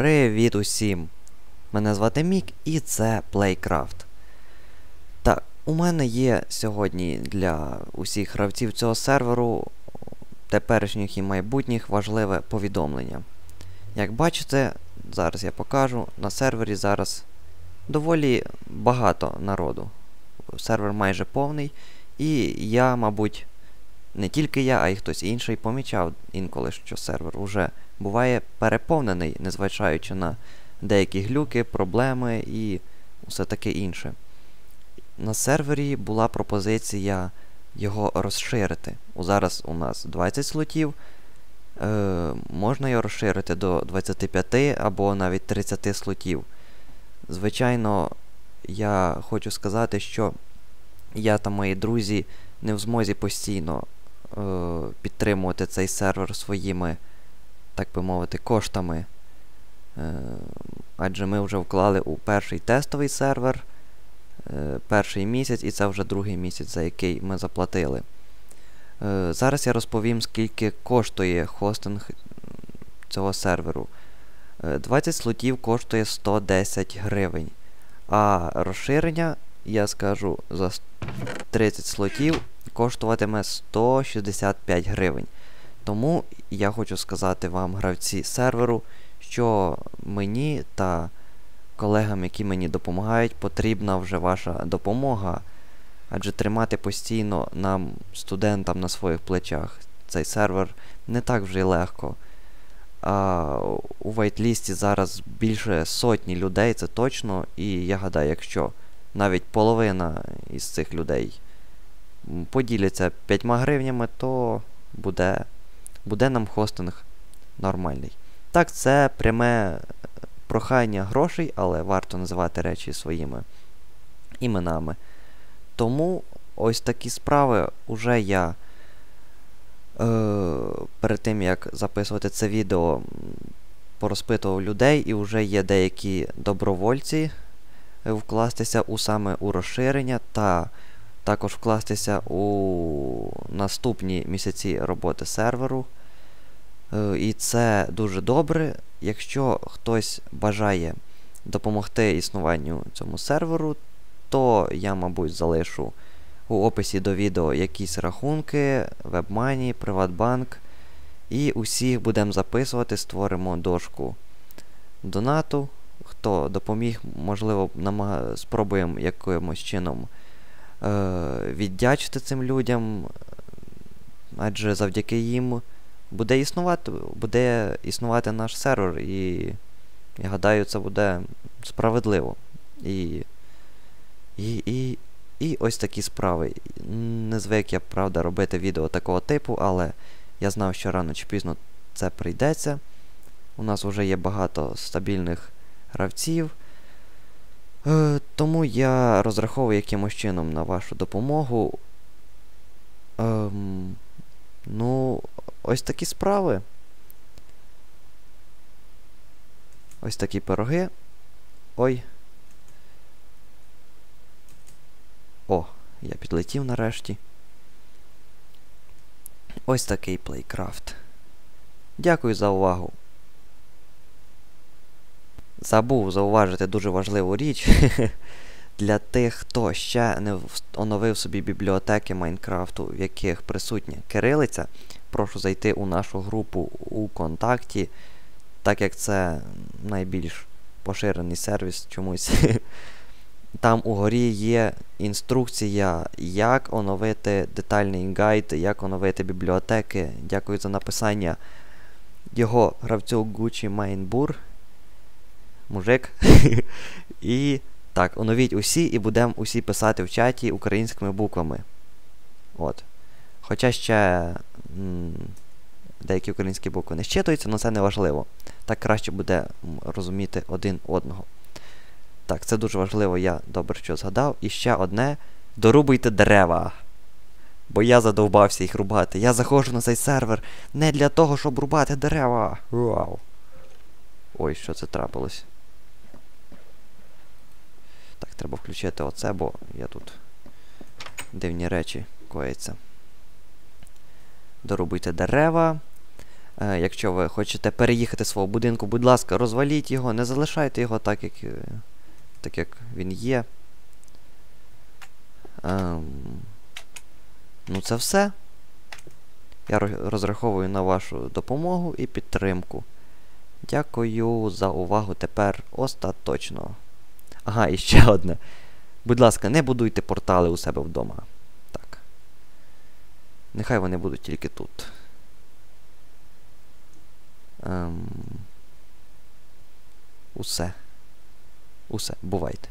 Привіт усім! Мене звати Мік і це Playcraft. Так, у мене є сьогодні для усіх гравців цього серверу теперішніх і майбутніх важливе повідомлення. Як бачите, зараз я покажу, на сервері зараз доволі багато народу. Сервер майже повний, і я, мабуть, не тільки я, а й хтось інший помічав інколи, що сервер уже буває переповнений, незважаючи на деякі глюки, проблеми і все таке інше. На сервері була пропозиція його розширити. Зараз у нас 20 слотів. Е, Можна його розширити до 25 або навіть 30 слотів. Звичайно, я хочу сказати, що я та мої друзі не в змозі постійно підтримувати цей сервер своїми, так би мовити, коштами. Е, адже ми вже вклали у перший тестовий сервер е, перший місяць, і це вже другий місяць, за який ми заплатили. Е, зараз я розповім, скільки коштує хостинг цього серверу. 20 слотів коштує 110 гривень. А розширення, я скажу, за 30 слотів коштуватиме 165 гривень. Тому я хочу сказати вам, гравці серверу, що мені та колегам, які мені допомагають, потрібна вже ваша допомога. Адже тримати постійно нам, студентам, на своїх плечах цей сервер не так вже й легко. А у вайтлісті зараз більше сотні людей, це точно. І я гадаю, якщо навіть половина із цих людей поділяться 5 гривнями, то буде буде нам хостинг нормальний. Так, це пряме прохання грошей, але варто називати речі своїми іменами. Тому ось такі справи уже я е, перед тим, як записувати це відео, порозпитував людей, і вже є деякі добровольці вкластися у саме у розширення та також вкластися у наступні місяці роботи серверу. Е, і це дуже добре. Якщо хтось бажає допомогти існуванню цьому серверу, то я, мабуть, залишу у описі до відео якісь рахунки, WebMoney, Приватбанк. І усіх будемо записувати, створимо дошку донату. Хто допоміг, можливо, намаг... спробуємо якимось чином віддячити цим людям, адже завдяки їм буде існувати буде існувати наш сервер, і я гадаю, це буде справедливо. І і, і, і ось такі справи. Не звик я, правда, робити відео такого типу, але я знав, що рано чи пізно це прийдеться. У нас вже є багато стабільних гравців. Е, Тому я розраховую якимось чином на вашу допомогу. Ем, Ну, ось такі справи. Ось такі пироги. Ой. О, я підлетів нарешті. Ось такий плейкрафт. Дякую за увагу. Забув зауважити дуже важливу річ. Для тих, хто ще не оновив собі бібліотеки Майнкрафту, в яких присутня кирилиця, прошу зайти у нашу групу у контакті, так як це найбільш поширений сервіс чомусь. Там угорі є інструкція, як оновити детальний гайд, як оновити бібліотеки. Дякую за написання його гравцю Gucci Майнбур. Мужик. І так, оновіть усі і будемо усі писати в чаті українськими буквами. От. Хоча ще м деякі українські букви не щитуються, але це не важливо. Так краще буде розуміти один одного. Так, це дуже важливо, я добре що згадав. І ще одне. Дорубуйте дерева. Бо я задовбався їх рубати. Я заходжу на цей сервер не для того, щоб рубати дерева. Вау. Ой, що це трапилось. Треба включити оце, бо я тут дивні речі коїться. Дорубуйте дерева. Е, якщо ви хочете переїхати з свого будинку, будь ласка, розваліть його, не залишайте його так, як, е, так, як він є. Ем, ну, це все. Я розраховую на вашу допомогу і підтримку. Дякую за увагу тепер остаточно. Ага, і ще одне. Будь ласка, не будуйте портали у себе вдома. Так. Нехай вони будуть тільки тут. Ем... Усе. Усе. Бувайте.